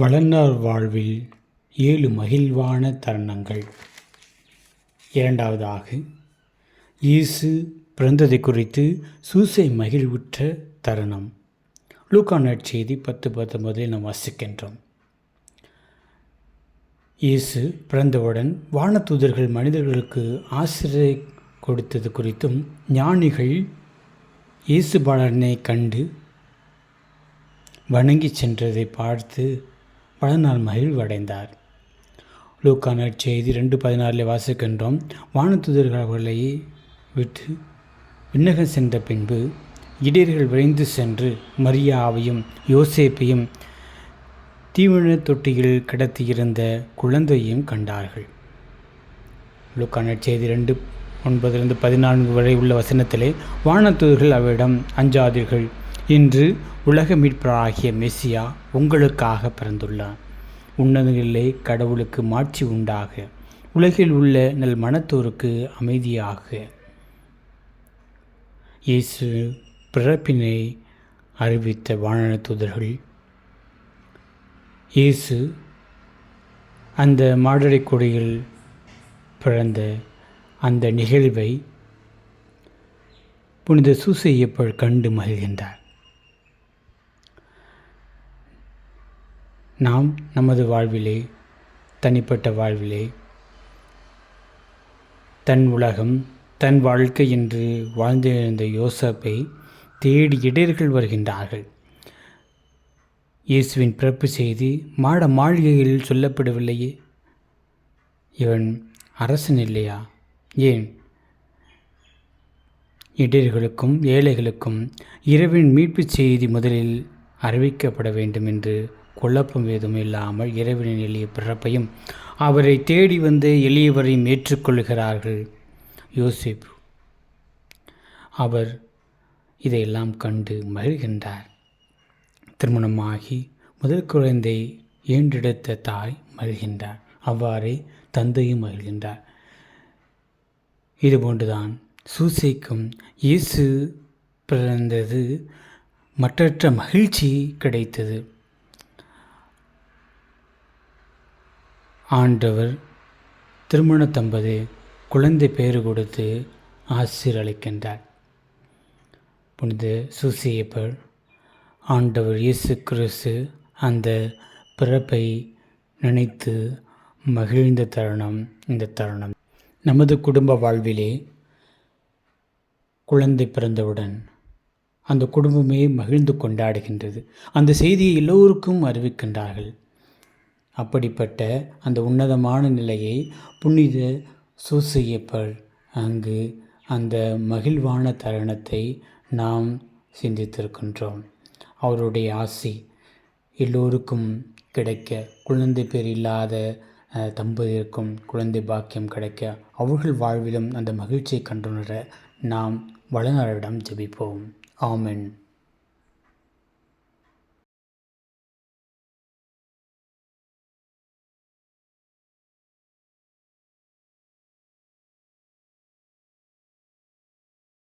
வளர்ந்தார் வாழ்வில் ஏழு மகிழ்வான தருணங்கள். இரண்டாவதாக இயேசு பிறந்ததை குறித்து சூசை மகிழ்வுற்ற தருணம். லூக்கா நற்செய்தி பத்து பத்தொன்பதில் நாம் வாசிக்கின்றோம். இயேசு பிறந்தவுடன் வானதூதர்கள் மனிதர்களுக்கு ஆசிரியை கொடுத்தது குறித்தும் ஞானிகள் இயேசு பாலனை கண்டு வணங்கி சென்றதை பார்த்து பலநாள் மகிழ்வடைந்தார். லூக்கான செய்தி ரெண்டு பதினாறில் வாசிக்கின்றோம். வானத்துதர்கள் அவர்களை விட்டு விண்ணகம் சென்ற பின்பு இடையர்கள் விரைந்து சென்று மரியாவையும் யோசேப்பையும் தீவன தொட்டியில் கிடத்தியிருந்த குழந்தையையும் கண்டார்கள். லூக்கா செய்தி ரெண்டு ஒன்பதிலிருந்து பதினான்கு வரை உள்ள வசனத்திலே வானத்தூர்கள் அவரிடம் அஞ்சாதீர்கள். இன்று உலக மீட்பராகிய மெஸ்ஸியா உங்களுக்காக பிறந்துள்ளார். உன்னதங்களிலே கடவுளுக்கு மாட்சி உண்டாக. உலகில் உள்ள நல் மனத்தோருக்கு அமைதியாக. இயேசு பிறப்பினை அறிவித்த வானன தூதர்கள். இயேசு அந்த மாடடை கொடியில் பிறந்த அந்த நிகழ்வை புனித சூசையப்பள் கண்டு மகிழ்கின்றார். நாம் நமது வாழ்விலே தனிப்பட்ட வாழ்விலே தன் உலகம் தன் வாழ்க்கை என்று வாழ்ந்திருந்த யோசப்பை தேடி இடையர்கள் வருகின்றார்கள். இயேசுவின் பிறப்பு செய்தி மாட மாளிகையில் சொல்லப்படவில்லையே? இவன் அரசன் இல்லையா? ஏன்? இடையர்களுக்கும் ஏழைகளுக்கும் இரவின் மீட்பு செய்தி முதலில் அறிவிக்கப்பட வேண்டும் என்று குழப்பம் ஏதும் இல்லாமல் இறைவனின் எளிய பிறப்பையும் அவரை தேடி வந்து எளியவரையும் ஏற்றுக்கொள்கிறார்கள். யோசிப் அவர் இதையெல்லாம் கண்டு மகிழ்கின்றார். திருமணமாகி முதல் குழந்தை ஏன்றெடுத்த தாய் மகிழ்கின்றார். அவ்வாறே தந்தையும் மகிழ்கின்றார். இதுபோன்றுதான் சூசைக்கும் இயேசு பிறந்தது மற்றற்ற மகிழ்ச்சி கிடைத்தது. ஆண்டவர் திருமண தம்பதி குழந்தை பெயர் கொடுத்து ஆசீரளிக்கின்றார் புனித சூசியப்பர் ஆண்டவர் இயேசு கிறிஸ்து அந்த பிறப்பை நினைத்து மகிழ்ந்த தருணம் இந்த தருணம். நமது குடும்ப வாழ்விலே குழந்தை பிறந்தவுடன் அந்த குடும்பமே மகிழ்ந்து கொண்டாடுகின்றது. அந்த செய்தியை எல்லோருக்கும் அறிவிக்கின்றார்கள். அப்படிப்பட்ட அந்த உன்னதமான நிலையை புனித சூசையப்பர் அங்கு அந்த மகிழ்வான தருணத்தை நாம் சிந்தித்திருக்கின்றோம். அவருடைய ஆசை எல்லோருக்கும் கிடைக்க குழந்தை பேர் இல்லாத தம்பதியருக்கும் குழந்தை பாக்கியம் கிடைக்க அவர்கள் வாழ்விலும் அந்த மகிழ்ச்சியை கண்டுணர நாம் வளனரிடம் ஜெபிப்போம். ஆமென்.